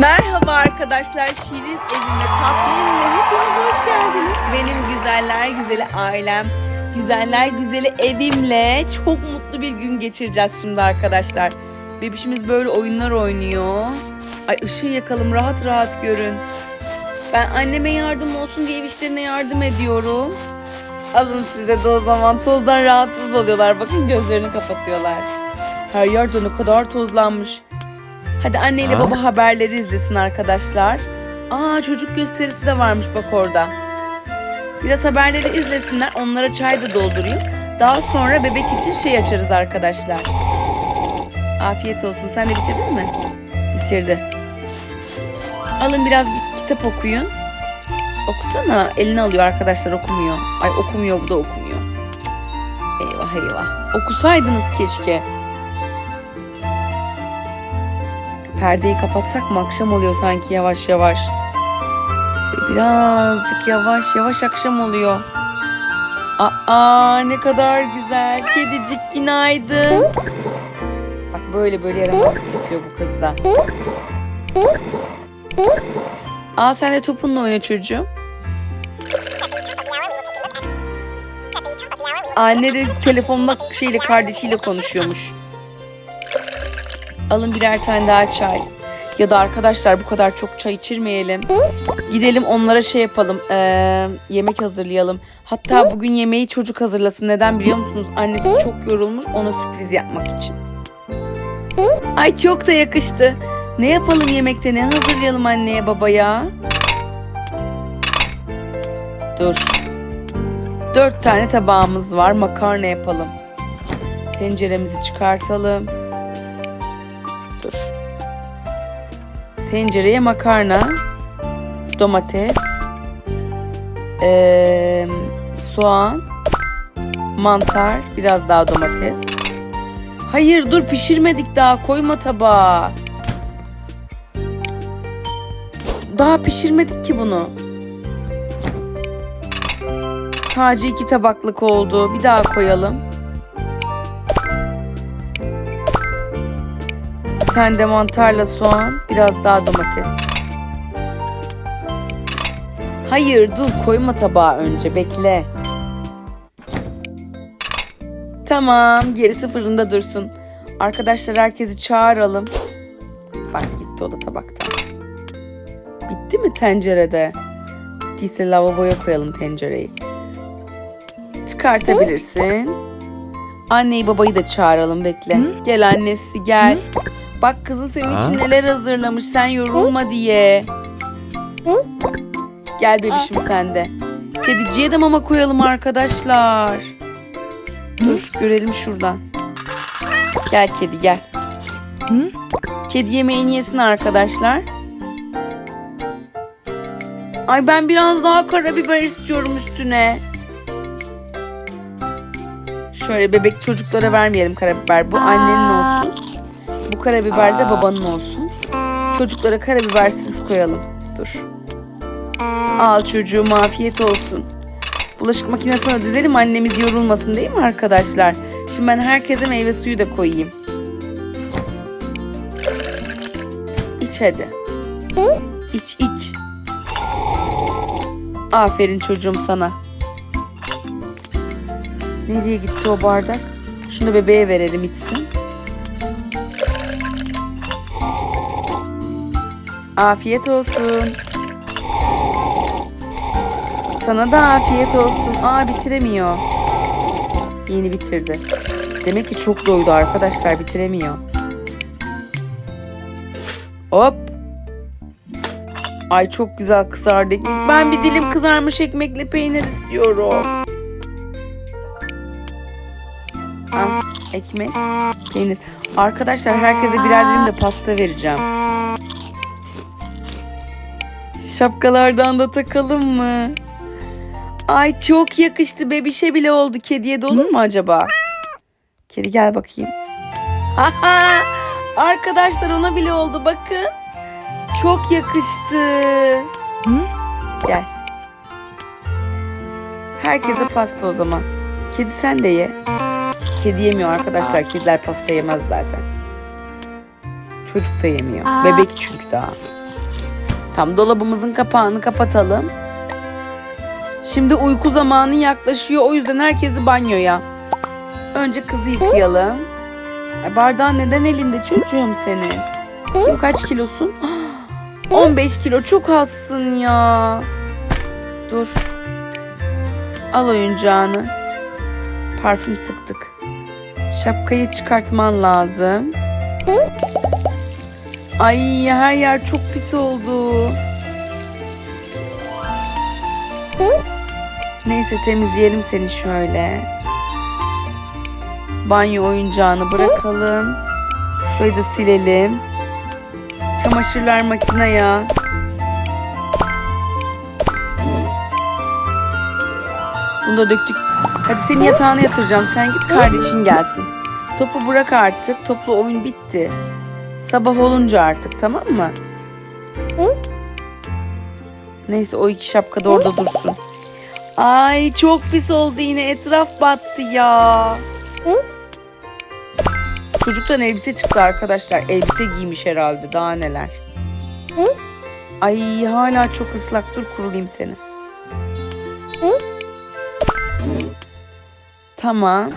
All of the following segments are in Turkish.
Merhaba arkadaşlar. Şirin evime, tatlı evime hepiniz hoş geldiniz. Benim güzeller güzeli ailem, güzeller güzeli evimle çok mutlu bir gün geçireceğiz şimdi arkadaşlar. Bebişimiz böyle oyunlar oynuyor. Ay ışığı yakalım rahat rahat görün. Ben anneme yardım olsun diye ev işlerine yardım ediyorum. Alın size de o zaman tozdan rahatsız oluyorlar. Bakın gözlerini kapatıyorlar. Her yerde ne kadar tozlanmış. Hadi anneyle Ha? baba haberleri izlesin arkadaşlar. Aa çocuk gösterisi de varmış bak orada. Biraz haberleri izlesinler. Onlara çay da doldurayım. Daha sonra bebek için şey açarız arkadaşlar. Afiyet olsun. Sen de bitirdin mi? Bitirdi. Alın biraz bir kitap okuyun. Okusana. Elini alıyor arkadaşlar okumuyor. Ay okumuyor bu da okumuyor. Eyvah eyvah. Okusaydınız keşke. Perdeyi kapatsak mı akşam oluyor sanki yavaş yavaş. Birazcık yavaş yavaş akşam oluyor. Aa ne kadar güzel. Kedicik günaydın. Bak böyle böyle yaramazlık yapıyor bu kız da. Aa sen de topunla oyna çocuğum. Anne de telefonla şeyle kardeşiyle konuşuyormuş. Alın birer tane daha çay. Ya da arkadaşlar bu kadar çok çay içirmeyelim. Gidelim onlara şey yapalım. eee, yemek hazırlayalım. Hatta bugün yemeği çocuk hazırlasın. Neden biliyor musunuz? Annesi çok yorulmuş ona sürpriz yapmak için. Ay çok da yakıştı. Ne yapalım yemekte? Ne hazırlayalım anneye babaya? Dur. Dört tane tabağımız var. Makarna yapalım. Tenceremizi çıkartalım. Tencereye makarna, domates, eee, soğan, mantar, biraz daha domates. Hayır dur pişirmedik daha koyma tabağa. Daha pişirmedik ki bunu. Sadece iki tabaklık oldu. Bir daha koyalım. Tane de mantarla soğan, biraz daha domates. Hayır dur koyma tabağa önce bekle. Tamam gerisi fırında dursun. Arkadaşlar herkesi çağıralım. Bak gitti o da tabaktan. Bitti mi tencerede? Bittiyse lavaboya koyalım tencereyi. Çıkartabilirsin. Anneyi babayı da çağıralım bekle. Gel annesi gel. Bak kızın senin için neler hazırlamış sen yorulma diye. Gel bebişim sen de. Kediciye de mama koyalım arkadaşlar. Dur görelim şuradan. Gel kedi gel. Hı? Kedi yemeğini yesin arkadaşlar. Ay ben biraz daha karabiber istiyorum üstüne. Şöyle bebek çocuklara vermeyelim karabiber. Bu annenin olsun. Bu karabiber de babanın olsun. Çocuklara karabibersiz koyalım. Dur. Al çocuğum afiyet olsun. Bulaşık makinesine dizelim annemiz yorulmasın değil mi arkadaşlar? Şimdi ben herkese meyve suyu da koyayım. İç hadi. İç iç. Aferin çocuğum sana. Nereye gitti o bardak? Şunu bebeğe verelim içsin. Afiyet olsun. Sana da afiyet olsun. Aa bitiremiyor. Yeni bitirdi. Demek ki çok doydu arkadaşlar bitiremiyor. Hop. Ay çok güzel kızardı. Ben bir dilim kızarmış ekmekle peynir istiyorum. Al ekmek, peynir. Arkadaşlar herkese birer dilim de pasta vereceğim. Şapkalardan da takalım mı? Ay çok yakıştı. Bebişe bile oldu. Kediye de olur mu acaba? Kedi gel bakayım. Arkadaşlar ona bile oldu bakın. Çok yakıştı. Gel. Herkese pasta o zaman. Kedi sen de ye. Kedi yemiyor arkadaşlar. Kediler pasta yemez zaten. Çocuk da yemiyor. Bebek çünkü daha. Tam dolabımızın kapağını kapatalım. Şimdi uyku zamanı yaklaşıyor. O yüzden herkesi banyoya. Önce kızı yıkayalım. Ay, Bardağın neden elinde çocuğum senin? Kim kaç kilosun? 15 kilo çok azsın ya. Dur. Al oyuncağını. Parfüm sıktık. Şapkayı çıkartman lazım. Ay her yer çok pis oldu. Neyse temizleyelim seni şöyle. Banyo oyuncağını bırakalım. Şurayı da silelim. Çamaşırlar makineye. Bunu da döktük. Hadi seni yatağına yatıracağım. Sen git kardeşin gelsin. Topu bırak artık. Toplu oyun bitti. Sabah olunca artık tamam mı? Neyse o iki şapka da orada dursun. Ay çok pis oldu yine. Etraf battı ya. Çocuktan elbise çıktı arkadaşlar. Elbise giymiş herhalde. Daha neler. Ay hala çok ıslak. Dur kurulayım seni. Tamam.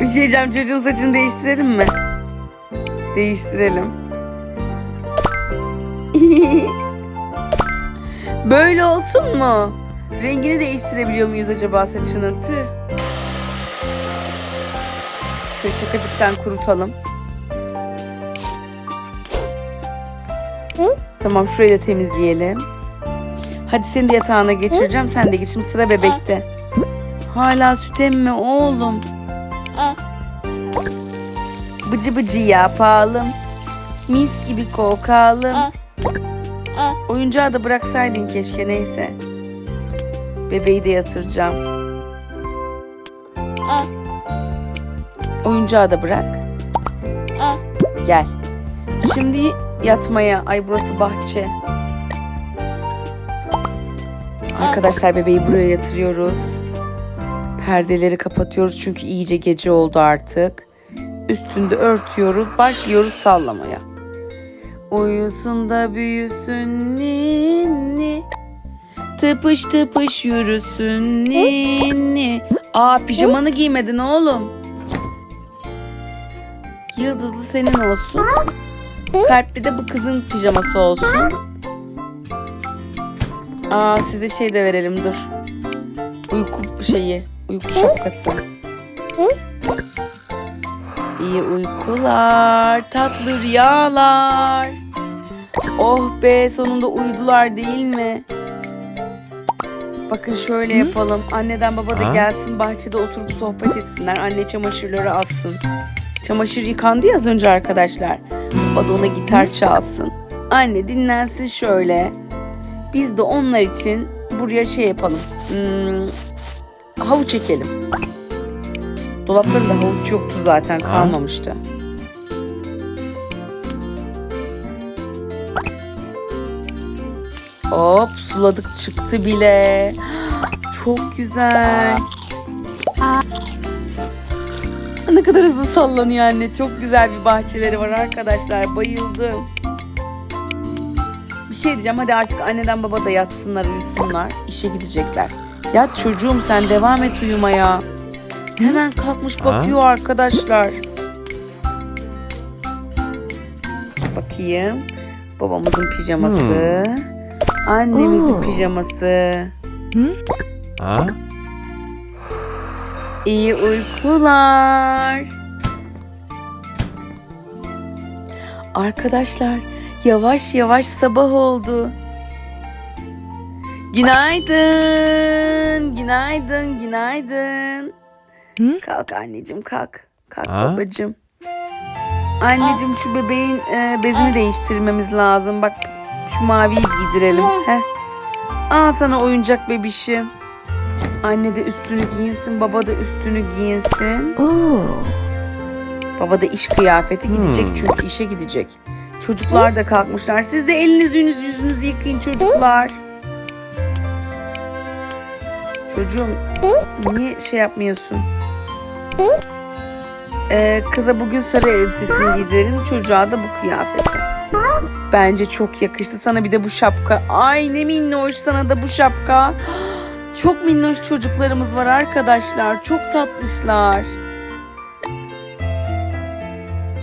Bir şey diyeceğim. Çocuğun saçını değiştirelim mi? Değiştirelim. Böyle olsun mu? Rengini değiştirebiliyor muyuz acaba saçının? Tüh. Şöyle şakacıktan kurutalım. Tamam şurayı da temizleyelim. Hadi seni de yatağına geçireceğim. Sen de şimdi sıra bebekte. Hala süt emme oğlum. Bıcı bıcı yapalım. Mis gibi kokalım. Oyuncağı da bıraksaydın keşke neyse. Bebeği de yatıracağım. Oyuncağı da bırak. Gel. Şimdi yatmaya. Ay burası bahçe. Arkadaşlar bebeği buraya yatırıyoruz. Perdeleri kapatıyoruz çünkü iyice gece oldu artık. Üstünde örtüyoruz. Başlıyoruz sallamaya. Uyusun da büyüsün ninni. Tıpış tıpış yürüsün ninni. Aa pijamanı giymedin oğlum. Yıldızlı senin olsun. Kalpli de bu kızın pijaması olsun. Aa size şey de verelim dur. Uyku şeyi, uyku şapkası. İyi uykular, tatlı rüyalar. Oh be sonunda uyudular değil mi? Bakın şöyle yapalım. Anneden baba da gelsin bahçede oturup sohbet etsinler. Anne çamaşırları assın. Çamaşır yıkandı ya az önce arkadaşlar. Baba da ona gitar çalsın. Anne dinlensin şöyle. Biz de onlar için buraya şey yapalım. Hmm, havuç çekelim. Dolaplarında havuç yoktu zaten kalmamıştı. Hop suladık çıktı bile. Çok güzel. Ne kadar hızlı sallanıyor anne. Çok güzel bir bahçeleri var arkadaşlar. Bayıldım. Bir şey diyeceğim. Hadi artık anneden baba da yatsınlar, uyusunlar. İşe gidecekler. Yat çocuğum sen devam et uyumaya. Hemen kalkmış bakıyor arkadaşlar. Bakayım. Babamızın pijaması. Annemizin Oo. pijaması. Ha? İyi uykular. Arkadaşlar yavaş yavaş sabah oldu. Günaydın. Günaydın, günaydın. Hı? Kalk anneciğim kalk. Kalk Ha? babacığım. Anneciğim şu bebeğin e, bezini değiştirmemiz lazım. Bak şu maviyi giydirelim. Heh. Al sana oyuncak bebişim. Anne de üstünü giyinsin, baba da üstünü giyinsin. Oo. Baba da iş kıyafeti gidecek Hmm. çünkü işe gidecek. Çocuklar da kalkmışlar. Siz de yüzünüzü, yüzünüzü yıkayın çocuklar. Çocuğum niye şey yapmıyorsun? Ee, kıza bugün sarı elbisesini giydirelim. Çocuğa da bu kıyafeti. Bence çok yakıştı sana bir de bu şapka. Ay ne minnoş sana da bu şapka. Çok minnoş çocuklarımız var arkadaşlar. Çok tatlışlar.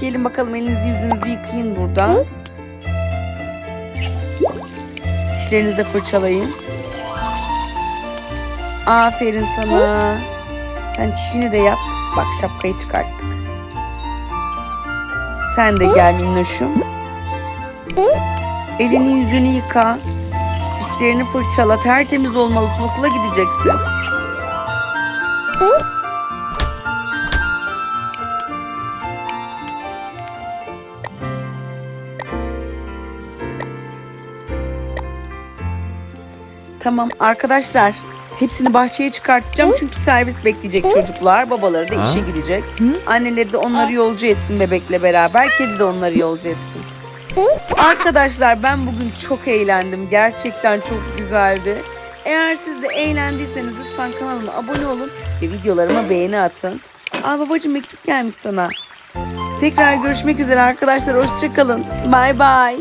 Gelin bakalım elinizi yüzünüzü yıkayın burada. Dişlerinizi de fırçalayın. Aferin sana. Sen çişini de yap. Bak şapkayı çıkarttık. Sen de gel minnoşum. Elini yüzünü yıka. Dişlerini fırçala. Tertemiz olmalısın. Okula gideceksin. Tamam arkadaşlar. Hepsini bahçeye çıkartacağım çünkü servis bekleyecek çocuklar. Babaları da işe gidecek. Anneleri de onları yolcu etsin bebekle beraber. Kedi de onları yolcu etsin. Arkadaşlar ben bugün çok eğlendim. Gerçekten çok güzeldi. Eğer siz de eğlendiyseniz lütfen kanalıma abone olun ve videolarıma beğeni atın. Aa babacığım mektup gelmiş sana. Tekrar görüşmek üzere arkadaşlar. Hoşçakalın. Bay bay.